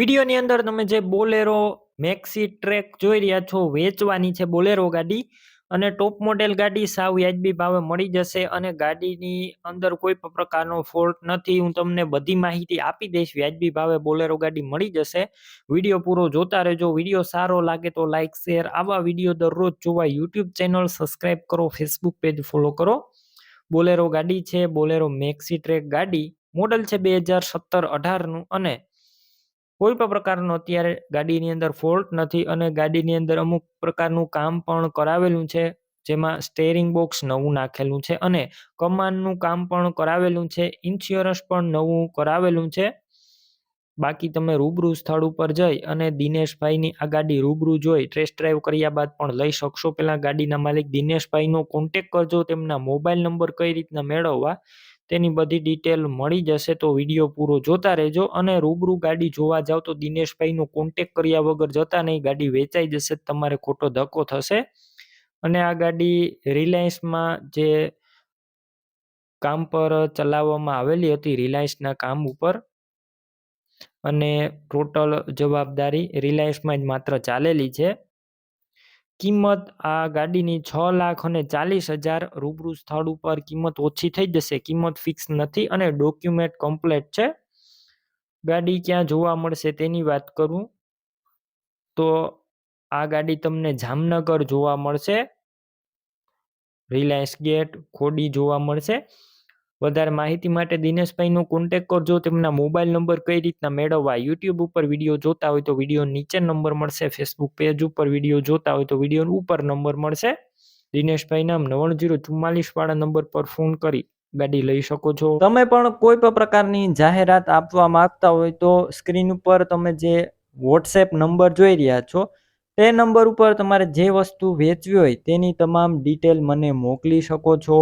વિડીયોની અંદર તમે જે બોલેરો મેક્સી ટ્રેક જોઈ રહ્યા છો, વેચવાની છે બોલેરો ગાડી અને ટોપ મોડેલ ગાડી સાવ વ્યાજબી ભાવે મળી જશે અને ગાડીની અંદર કોઈ પણ પ્રકારનો ફોલ્ટ નથી. હું તમને બધી માહિતી આપી દઈશ, વ્યાજબી ભાવે બોલેરો ગાડી મળી જશે. વીડિયો પૂરો જોતા રહેજો, વીડિયો સારો લાગે તો લાઇક શેર. આવા વીડિયો દરરોજ જોવા યુટ્યુબ ચેનલ સબસ્ક્રાઈબ કરો, ફેસબુક પેજ ફોલો કરો. બોલેરો ગાડી છે, બોલેરો મેક્સી ટ્રેક ગાડી. મોડલ છે બે હજાર સત્તર અઢારનું અને કોઈ પણ પ્રકારનો અત્યારે ગાડીની અંદર ફોલ્ટ નથી અને ગાડીની અંદર અમુક પ્રકારનું કામ પણ કરાવેલું છે, જેમાં સ્ટેરિંગ બોક્સ નવું નાખેલું છે અને કમાનનું કામ પણ કરાવેલું છે ઇન્સ્યોરન્સ પણ નવું કરાવેલું છે. બાકી તમે રૂબરૂ સ્થળ ઉપર જઈ અને દિનેશભાઈની આ ગાડી રૂબરૂ જોઈ ટેસ્ટ ડ્રાઈવ કર્યા બાદ પણ લઈ શકશો. પહેલાં ગાડીના માલિક દિનેશભાઈનો કોન્ટેક કરજો, તેમના મોબાઈલ નંબર કઈ રીતના મેળવવા તેની બધી ડિટેલ મળી જશે તો વીડિયો પૂરો જોતા રહેજો અને રૂબરૂ ગાડી જોવા જાઓ તો દિનેશભાઈનો કોન્ટેક કર્યા વગર જતા નહીં, ગાડી વેચાઈ જશે તમારે ખોટો ધક્કો થશે. અને આ ગાડી રિલાયન્સમાં જે કામ પર ચલાવવામાં આવેલી હતી, રિલાયન્સના કામ ઉપર, અને ટોટલ જવાબદારી રિલાયન્સમાં જ માત્ર ચાલેલી છે. કિંમત આ ગાડીની છ લાખ અને ચાલીસ હજાર રૂબરૂ સ્થળ ઉપર કિંમત ઓછી થઈ જશે. કિંમત ફિક્સ નથી અને ડોક્યુમેન્ટ કમ્પ્લેટ છે. ગાડી ક્યાં જોવા મળશે તેની વાત કરું. તો આ ગાડી તમને જામનગર જોવા મળશે. રિલાયન્સ ગેટ, ખોડી જોવા મળશે. વધારે માહિતી માટે દિનેશભાઈનો કોન્ટેક કરજો તેમના મોબાઈલ નંબર કઈ રીતના મેળવવા યુટ્યુબ ઉપર વીડિયો જોતા હોય તો વીડિયો નીચે નંબર મળશે. ફેસબુક પેજ ઉપર વીડિયો જોતા હોય તો વીડિયો ઉપર નંબર મળશે. દિનેશભાઈ નામ નવ્વાણું જીરો ચુમ્માલીસ વાળા નંબર પર ફોન કરી ગાડી લઈ શકો છો. તમે પણ કોઈ પણ પ્રકારની જાહેરાત આપવા માંગતા હોય તો સ્ક્રીન ઉપર તમે જે વોટ્સએપ નંબર જોઈ રહ્યા છો, તે નંબર ઉપર તમારે જે વસ્તુ વેચવી હોય તેની તમામ ડિટેલ મને મોકલી શકો છો.